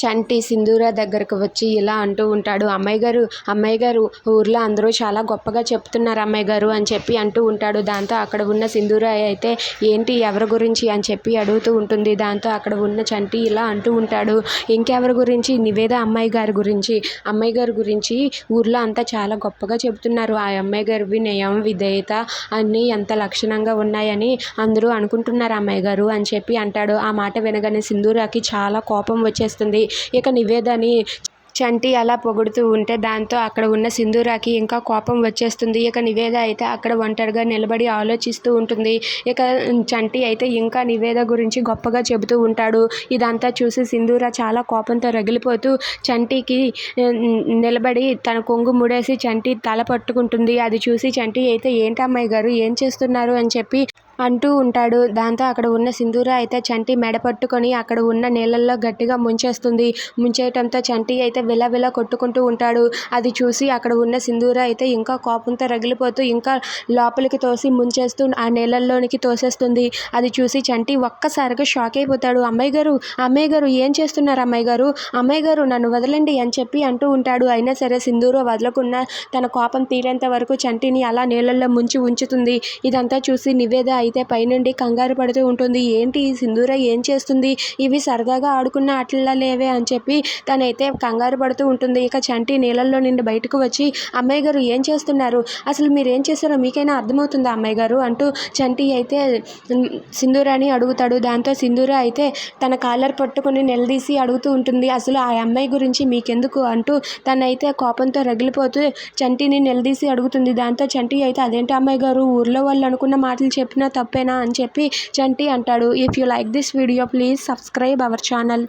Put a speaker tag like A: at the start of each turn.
A: చంటి సింధూర దగ్గరకు వచ్చి ఇలా అంటూ ఉంటాడు. అమ్మాయి గారు అమ్మాయి గారు ఊర్లో అందరూ చాలా గొప్పగా చెప్తున్నారు అమ్మాయి గారు అని చెప్పి అంటూ ఉంటాడు. దాంతో అక్కడ ఉన్న సింధూర అయితే ఏంటి ఎవరి గురించి? అని చెప్పి అడుగుతూ ఉంటుంది. దాంతో అక్కడ ఉన్న చంటి ఇలా అంటూ ఉంటాడు. ఇంకెవరి గురించి? నివేద అమ్మాయి గారి గురించి. అమ్మాయి గారి గురించి ఊర్లో అంతా చాలా గొప్పగా చెబుతున్నారు ఆ అమ్మాయి గారి వినయం విధేయత అన్నీ ఎంత లక్షణంగా ఉన్నాయని అందరూ అనుకుంటున్నారు అమ్మాయి గారు అని చెప్పి అంటాడు. ఆ మాట వినగానే సింధూరాకి చాలా కోపం వచ్చేస్తుంది. ఇక నివేదని చంటి అలా పొగుడుతూ ఉంటే దాంతో అక్కడ ఉన్న సింధూరాకి ఇంకా కోపం వచ్చేస్తుంది. ఇక నివేద అయితే అక్కడ ఒంటరిగా నిలబడి ఆలోచిస్తూ ఉంటుంది. ఇక చంటి అయితే ఇంకా నివేద గురించి గొప్పగా చెబుతూ ఉంటాడు. ఇదంతా చూసి సింధూర చాలా కోపంతో రగిలిపోతూ చంటికి నిలబడి తన కొంగు ముడేసి చంటి తల పట్టుకుంటుంది. అది చూసి చంటి అయితే ఏంటమ్మాయి గారు ఏం చేస్తున్నారు? అని చెప్పి అంటూ ఉంటాడు. దాంతో అక్కడ ఉన్న సింధూర అయితే చంటి మెడ పట్టుకొని అక్కడ ఉన్న నీళ్ళల్లో గట్టిగా ముంచేస్తుంది. ముంచేయటంతో చంటి అయితే విలవిల కొట్టుకుంటూ ఉంటాడు. అది చూసి అక్కడ ఉన్న సింధూర అయితే ఇంకా కోపంతో రగిలిపోతూ ఇంకా లోపలికి తోసి ముంచేస్తూ ఆ నీళ్ళల్లోనికి తోసేస్తుంది. అది చూసి చంటి ఒక్కసారిగా షాక్ అయిపోతాడు. అమ్మాయి గారు అమ్మాయి గారు ఏం చేస్తున్నారు అమ్మాయి గారు? అమ్మాయి గారు నన్ను వదలండి అని చెప్పి అంటూ ఉంటాడు. అయినా సరే సింధూర వదలకుండా తన కోపం తీరేంత వరకు చంటిని అలా నీళ్ళల్లో ముంచి ఉంచుతుంది. ఇదంతా చూసి నివేద అయితే పైనుండి కంగారు పడుతూ ఉంటుంది. ఏంటి సింధూర? ఏం చేస్తుంది? ఇవి సరదాగా ఆడుకున్న ఆటల్లా లేవే అని చెప్పి తనైతే కంగారు పడుతూ ఉంటుంది. ఇక చంటి నీళ్ళల్లో నుండి బయటకు వచ్చి అమ్మాయి గారు ఏం చేస్తున్నారు? అసలు మీరు ఏం చేస్తారో మీకైనా అర్థమవుతుందా అమ్మాయి గారు? అంటూ చంటి అయితే సింధూరాని అడుగుతాడు. దాంతో సింధూర అయితే తన కాలర్ పట్టుకొని నిలదీసి అడుగుతూ ఉంటుంది. అసలు ఆ అమ్మాయి గురించి మీకెందుకు? అంటూ తనైతే కోపంతో రగిలిపోతూ చంటిని నిలదీసి అడుగుతుంది. దాంతో చంటి అయితే అదేంటి అమ్మాయి గారు? ఊర్లో వాళ్ళు అనుకున్న మాటలు చెప్పినా తప్పేనా అని చెప్పి జంటి అంటాడు. If you like this video please subscribe our channel